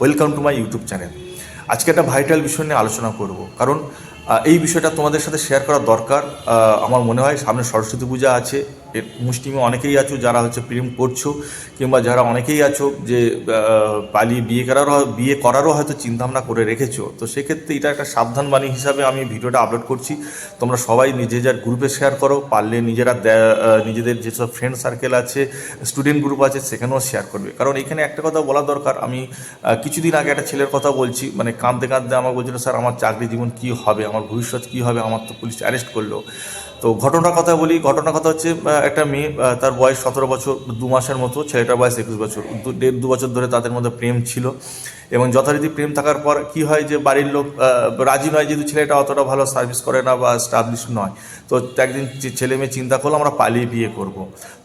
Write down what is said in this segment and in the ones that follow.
Welcome to my YouTube channel আজকে একটা vital বিষয় নিয়ে আলোচনা করব। কারণ এই বিষয়টা তোমাদের সাথে শেয়ার করা দরকার। আমার মনে হয় সামনে সরস্বতী পূজা আছে। এর মুসলিমে অনেকেই আছো যারা হচ্ছে প্রেম করছ, কিংবা যারা অনেকেই আছো যে পালিয়ে বিয়ে করারও বিয়ে করারও হয়তো চিন্তাভাবনা করে রেখেছো। তো সেক্ষেত্রে এটা একটা সাবধান বাণী হিসাবে আমি ভিডিওটা আপলোড করছি। তোমরা সবাই নিজে যার গ্রুপে শেয়ার করো, পারলে নিজেরা নিজেদের যেসব ফ্রেন্ড সার্কেল আছে স্টুডেন্ট গ্রুপ আছে, সেখানেও শেয়ার করবে। কারণ এখানে একটা কথা বলা দরকার, আমি কিছুদিন আগে একটা ছেলের কথা বলছি মানে কাঁদতে কাঁদতে আমার বলছিল, স্যার, আমার চাকরি জীবন কী হবে? আমার ভবিষ্যৎ কী হবে? আমার তো পুলিশ অ্যারেস্ট করল। তো ঘটনার কথা বলি, ঘটনার কথা হচ্ছে একটা মেয়ে তার বয়স সতেরো বছর, দু মাসের মতো ছেলেটার বয়স একুশ বছর। দেড়, দু বছর ধরে তাদের মধ্যে প্রেম ছিল এবং যথারীতি প্রেম থাকার পর কি হয় যে বাড়ির লোক রাজি নয় যেহেতু ছেলেটা অতটা ভালো সার্ভিস করে না বা স্টাবলিশ নয়। তো একদিন ছেলে মেয়ে চিন্তা করল, আমরা পালিয়ে বিয়ে করব।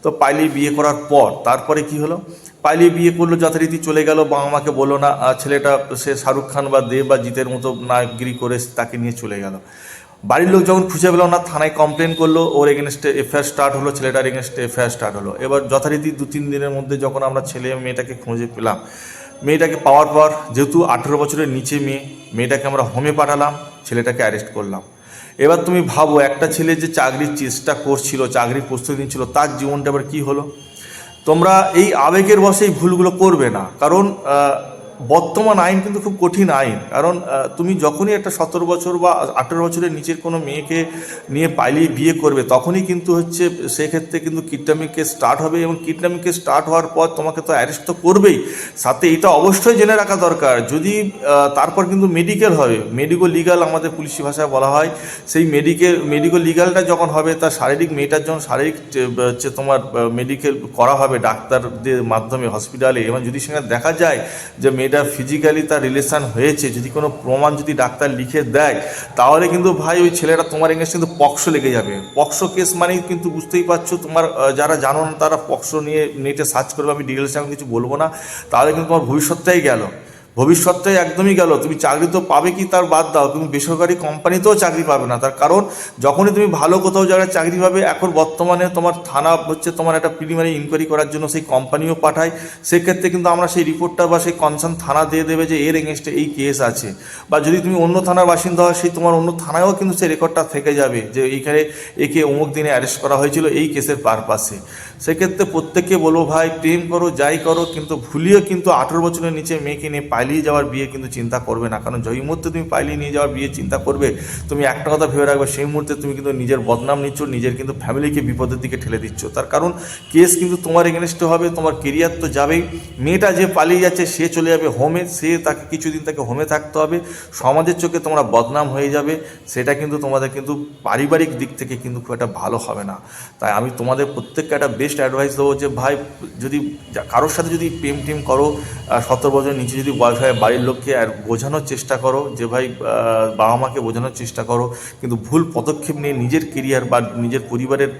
তো পালিয়ে বিয়ে করার পর, তারপরে কি হলো? পালিয়ে বিয়ে করল, যথারীতি চলে গেল, বাবা মাকে বলল না ছেলেটা সে শাহরুখ খান বা দেব বা জিতের মতো নায়কগিরি করে তাকে নিয়ে চলে গেল। বাড়ির লোক যখন খুঁজে পেল না, থানায় কমপ্লেন করল, ওর এগেনস্টে এফআইআর স্টার্ট হলো, ছেলেটার এগেনস্টে এফআইআর স্টার্ট হলো। এবার যথারীতি দু তিন দিনের মধ্যে যখন আমরা ছেলে মেয়েটাকে খুঁজে পেলাম, মেয়েটাকে পাওয়ার পর, যেহেতু আঠেরো বছরের নিচে মেয়ে, মেয়েটাকে আমরা হোমে পাঠালাম, ছেলেটাকে অ্যারেস্ট করলাম। এবার তুমি ভাবো, একটা ছেলে যে চাকরির চেষ্টা করছিল চাকরির প্রস্তুতি নিচ্ছিল, তার জীবনটা এবার কী হলো? তোমরা এই আবেগের বসে এই ভুলগুলো করবে না। কারণ বর্তমান আইন কিন্তু খুব কঠিন আইন। কারণ তুমি যখনই একটা সতেরো বছর বা আঠেরো বছরের নিচের কোনো মেয়েকে নিয়ে পালিয়ে বিয়ে করবে, তখনই কিন্তু হচ্ছে সেক্ষেত্রে কিন্তু কিডন্যাপিং কেস স্টার্ট হবে এবং কিডন্যাপিং কেস স্টার্ট হওয়ার পর তোমাকে তো অ্যারেস্ট তো করবেই। সাথে এটা অবশ্যই জেনে রাখা দরকার। যদি তারপর কিন্তু মেডিকেল হবে মেডিকো লিগাল আমাদের পুলিশি ভাষায় বলা হয়, সেই মেডিকেল মেডিকো লিগালটা যখন হবে, তার শারীরিক মেয়েটার যখন শারীরিক হচ্ছে তোমার মেডিকেল করা হবে ডাক্তারদের মাধ্যমে হসপিটালে এবং যদি সেখানে দেখা যায় যে মেয়েটা ফিজিক্যালি তার রিলেশান হয়েছে। যদি কোনো প্রমাণ যদি ডাক্তার লিখে দেয়, তাহলে কিন্তু ভাই ওই ছেলেটা তোমার এগেন্স্ট কিন্তু পক্স লেগে যাবে। পক্স কেস মানেই কিন্তু বুঝতেই পারছ তোমার যারা জানো না তারা পক্স নিয়ে নেটে সার্চ করবে, আমি ডিটেলসে আমি কিছু বলব না। তাহলে কিন্তু তোমার ভবিষ্যৎটাই গেল। ভবিষ্যৎটাই একদমই গেল। তুমি চাকরি তো পাবে কি তার বাদ দাও। তুমি বেসরকারি কোম্পানিতেও চাকরি পাবে না। তার কারণ, যখনই তুমি ভালো কোথাও জায়গায় চাকরি পাবে, এখন বর্তমানে তোমার থানা হচ্ছে তোমার একটা প্রিলিমিনারি ইনকোয়ারি করার জন্য সেই কোম্পানিও পাঠায়। সেক্ষেত্রে কিন্তু আমরা সেই রিপোর্টটা বা সেই কনসার্ন থানা দিয়ে দেবে যে, এর এগেনস্টে এই কেস আছে। বা যদি তুমি অন্য থানার বাসিন্দা হয় সেই তোমার অন্য থানায়ও কিন্তু সেই রেকর্ডটা থেকে যাবে যে, এইখানে একে অমুক দিনে অ্যারেস্ট করা হয়েছিল এই কেসের পারপাসে সেক্ষেত্রে প্রত্যেককে বলব, ভাই, প্রেম করো, যাই করো, কিন্তু ভুলিয়ে কিন্তু আঠেরো বছরের নিচে মেয়েকে নিয়ে পালিয়ে যাওয়ার বিয়ে কিন্তু চিন্তা করবে না। কারণ যেই মুহূর্তে তুমি পালিয়ে নিয়ে যাওয়ার বিয়ে চিন্তা করবে, তুমি একটা কথা ভেবে রাখবে, সেই মুহূর্তে তুমি কিন্তু নিজের বদনাম নিচ্ছ, নিজের কিন্তু ফ্যামিলিকে বিপদের দিকে ঠেলে দিচ্ছ। তার কারণ কেস কিন্তু তোমার এগেনস্টে হবে, তোমার কেরিয়ার তো যাবেই। মেয়েটা যে পালিয়ে যাচ্ছে, সে চলে যাবে হোমে সে তাকে কিছুদিন তাকে হোমে থাকতে হবে। সমাজের চোখে তোমরা বদনাম হয়ে যাবে, সেটা কিন্তু তোমাদের কিন্তু পারিবারিক দিক থেকে কিন্তু খুব একটা ভালো হবে না। তাই আমি তোমাদের প্রত্যেককে একটা বেস্ট অ্যাডভাইস দেবো যে, ভাই, যদি কারোর সাথে যদি প্রেম টেম করো সতেরো বছরের নিচে যদি বয়স হয় বাড়ির লোককে আর বোঝানোর চেষ্টা করো, যে ভাই বাবা মাকে বোঝানোর চেষ্টা করো, কিন্তু ভুল পদক্ষেপ নিয়ে নিজের কেরিয়ার বা নিজের পরিবারের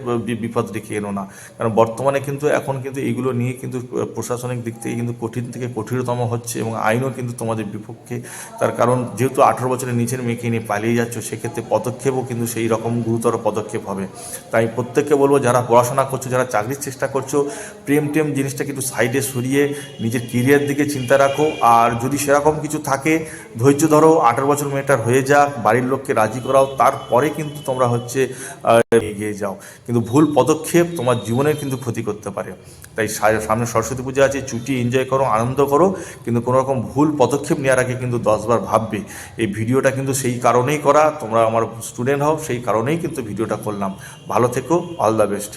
বিপদ রেখে এনো না। কারণ বর্তমানে কিন্তু, এখন কিন্তু এগুলো নিয়ে কিন্তু প্রশাসনিক দিক থেকে কিন্তু কঠিন থেকে কঠিনতম হচ্ছে এবং আইনও কিন্তু তোমাদের বিপক্ষে। তার কারণ, যেহেতু আঠেরো বছরের নিচের মেয়েকে নিয়ে পালিয়ে যাচ্ছ, সেক্ষেত্রে পদক্ষেপও কিন্তু সেই রকম গুরুতর পদক্ষেপ হবে। তাই প্রত্যেককে বলব, যারা পড়াশোনা করছ, যারা চাকরির চেষ্টা করছ প্রেম টেম জিনিসটা কিন্তু সাইডে সরিয়ে নিজের কেরিয়ার দিকে চিন্তা রাখো। আর যদি সেরকম কিছু থাকে, ধৈর্য ধরো, আঠারো বছর মেয়েটার হয়ে যাক, বাড়ির লোককে রাজি করাও, তারপরে কিন্তু তোমরা হচ্ছে এগিয়ে যাও। কিন্তু ভুল পদক্ষেপ তোমার জীবনের কিন্তু ক্ষতি করতে পারে। তাই সামনে সরস্বতী পূজা আছে ছুটি এনজয় করো, আনন্দ করো, কিন্তু কোনো রকম ভুল পদক্ষেপ নেওয়ার আগে কিন্তু দশবার ভাববে, এই ভিডিওটা কিন্তু সেই কারণেই করা, তোমরা আমার স্টুডেন্ট হও, সেই কারণেই কিন্তু ভিডিওটা করলাম। ভালো থেকো অল দ্য বেস্ট